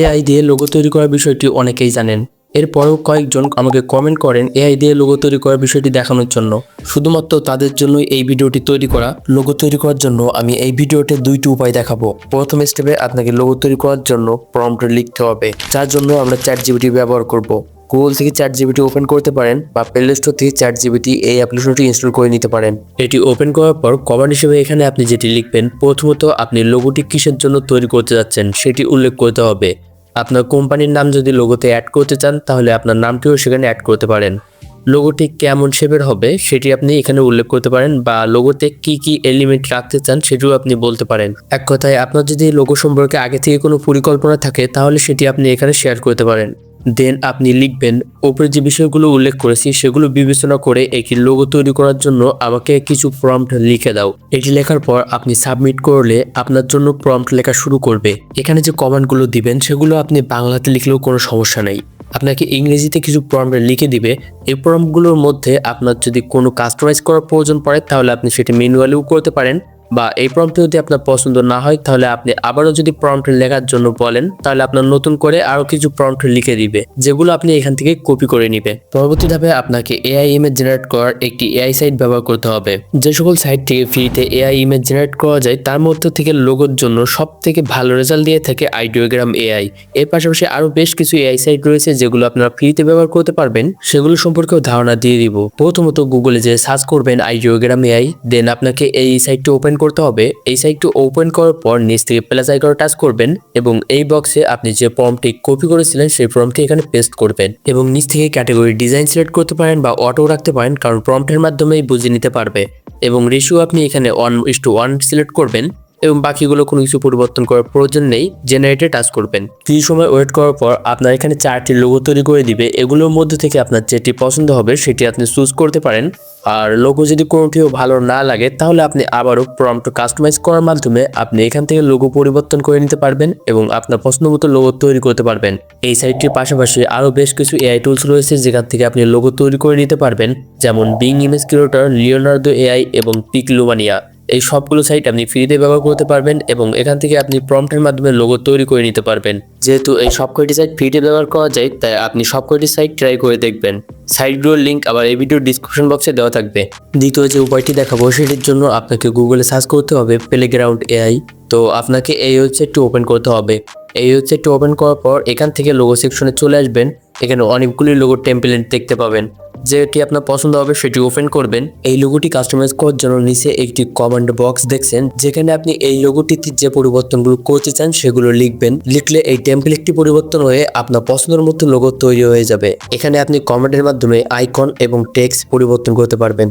AI দিয়ে logo তৈরি করার বিষয়টি অনেকেই জানেন। এরপরেও কয়েকজন আমাকে কমেন্ট করেন এআই দিয়ে লোগো তৈরি করার বিষয়টি দেখানোর জন্য। শুধুমাত্র তাদের জন্য এই ভিডিওটি তৈরি করা। লোগো তৈরি করার জন্য আমি এই ভিডিওটি দুইটি উপায় দেখাবো। প্রথম স্টেপে আপনাকে লোগো তৈরি করার জন্য প্রম্পট লিখতে হবে। যার জন্য আমরা চ্যাট জিবিটি ব্যবহার করব। গুগল থেকে চ্যাট জিবিটি ওপেন করতে পারেন বা প্লে স্টোর থেকে চ্যাট জিবিটি এই অ্যাপ্লিকেশনটি ইনস্টল করে নিতে পারেন। এটি ওপেন করার পর কমান্ড হিসেবে এখানে আপনি যেটি লিখবেন, প্রথমত আপনি লোগোটি কিসের জন্য তৈরি করতে যাচ্ছেন সেটি উল্লেখ করতে হবে। আপনার কোম্পানির নাম যদি লোগোতে অ্যাড করতে চান, তাহলে আপনার নামটিও সেখানে অ্যাড করতে পারেন। লোগোটি কেমন শেপের হবে সেটি আপনি এখানে উল্লেখ করতে পারেন বা লোগোতে কি কি এলিমেন্ট রাখতে চান সেটিও আপনি বলতে পারেন। এক কথায়, আপনার যদি লোগো সম্পর্কে আগে থেকে কোনো পরিকল্পনা থাকে, তাহলে সেটি আপনি এখানে শেয়ার করতে পারেন। দেন আপনি লিখবেন ওপরে যে বিষয়গুলো উল্লেখ করেছি, সেগুলো বিবেচনা করে একটি লোগো তৈরি করার জন্য আমাকে কিছু প্রম্পট লিখে দাও। এটি লেখার পর আপনি সাবমিট করলে আপনার জন্য প্রম্পট লেখা শুরু করবে। এখানে যে কমান্ডগুলো দিবেন, সেগুলো আপনি বাংলাতে লিখলেও কোনো সমস্যা নেই। আপনাকে ইংরেজিতে কিছু প্রম্পট লিখে দিবে। এই প্রম্পটগুলোর মধ্যে আপনার যদি কোনো কাস্টমাইজ করার প্রয়োজন পড়ে, তাহলে আপনি সেটি ম্যানুয়ালিও করতে পারেন। বা এই প্রম্পট যদি আপনার পছন্দ না হয়, তাহলে আপনি আবারও যদি প্রম্পট লেখার জন্য বলেন, তাহলে আপনার নতুন করে আরও কিছু প্রম্পট লিখে দিবে, যেগুলো আপনি এখান থেকে কপি করে নিবে। পরবর্তী ধাপে আপনাকে এআই ইমেজ জেনারেট করার একটি এআই সাইট ব্যবহার করতে হবে। যে সকল সাইট থেকে ফ্রিতে এআই ইমেজ জেনারেট করা যায়, তার মধ্যে থেকে লোগোর জন্য সব থেকে ভালো রেজাল্ট দিয়ে থাকে আইডিওগ্রাম এআই এর পাশাপাশি আরও বেশ কিছু এআই সাইট রয়েছে, যেগুলো আপনারা ফ্রিতে ব্যবহার করতে পারবেন। সেগুলো সম্পর্কেও ধারণা দিয়ে দিব। প্রথমত গুগলে যে সার্চ করবেন আইডিওগ্রাম এআই দেন আপনাকে এই সাইটটি ওপেন করতে হবে, এই সাইটটি ওপেন করার পর নিচ থেকে প্লাস আইকনে টাচ করবেন এবং এই বক্সে আপনি যে ফর্মটি কপি করেছিলেন সেই ফর্মটি এখানে পেস্ট করবেন এবং নিচ থেকে ক্যাটাগরি ডিজাইন সিলেক্ট করতে পারেন বা অটো রাখতে পারেন কারণ ফর্মটির মাধ্যমেই বুঝে নিতে পারবে এবং রেশিও আপনি এখানে one is two one select করবেন। এবং বাকিগুলো কোনো কিছু পরিবর্তন করার প্রয়োজন নেই জেনারেটে টাচ করবেন। কিছু সময় ওয়েট করার পর আপনার এখানে চারটি লোগো তৈরি করে দিবে। এগুলোর মধ্যে থেকে আপনার যেটি পছন্দ হবে সেটি আপনি চুজ করতে পারেন। আর লোগো যদি কোনোটিও ভালো না লাগে, তাহলে আপনি আবারও প্রম্পট কাস্টমাইজ করার মাধ্যমে আপনি এখান থেকে লোগো পরিবর্তন করে নিতে পারবেন এবং আপনার পছন্দ মতো লোগো তৈরি করতে পারবেন। এই সাইটটির পাশাপাশি আরও বেশ কিছু এআই টুলস রয়েছে যেখান থেকে আপনি লোগো তৈরি করে নিতে পারবেন। যেমন Bing image creator Leonardo AI এবং পিক লুমানিয়া এই সবগুলো সাইট আপনি ফ্রিতে ব্যবহার করতে পারবেন এবং এখান থেকে আপনি প্রম্পটের মাধ্যমে লোগো তৈরি করে নিতে পারবেন। যেহেতু এই সব কয়টি সাইট ফ্রিতে ব্যবহার করা যায়, তাই আপনি সব কয়টি সাইট ট্রাই করে দেখবেন। সাইটগুলোর লিঙ্ক আবার এই ভিডিওর ডিসক্রিপশন বক্সে দেওয়া থাকবে। দ্বিতীয় যে উপায়টি দেখাবো, সেটির জন্য আপনাকে গুগলে সার্চ করতে হবে প্লেগ্রাউন্ড এআই তো আপনাকে এই একটু ওপেন করতে হবে। এই একটু ওপেন করার পর এখান থেকে লোগো সেকশনে চলে আসবেন। এখানে অনেকগুলি লোগো টেমপ্লেট দেখতে পাবেন। যেটি আপনার পছন্দ হবে সেটি ওপেন করবেন। এই লোগোটি কাস্টমাইজ করার জন্য নিচে একটি কমান্ড বক্স দেখছেন, যেখানে আপনি এই লোগোটিতে যে পরিবর্তনগুলো করতে চান সেগুলো লিখবেন। লিখলে এই টেমপ্লেটটি পরিবর্তন হয়ে আপনার পছন্দের মতো লোগো তৈরি হয়ে যাবে। এখানে আপনি কমেন্টের মাধ্যমে আইকন এবং টেক্সট পরিবর্তন করতে পারবেন।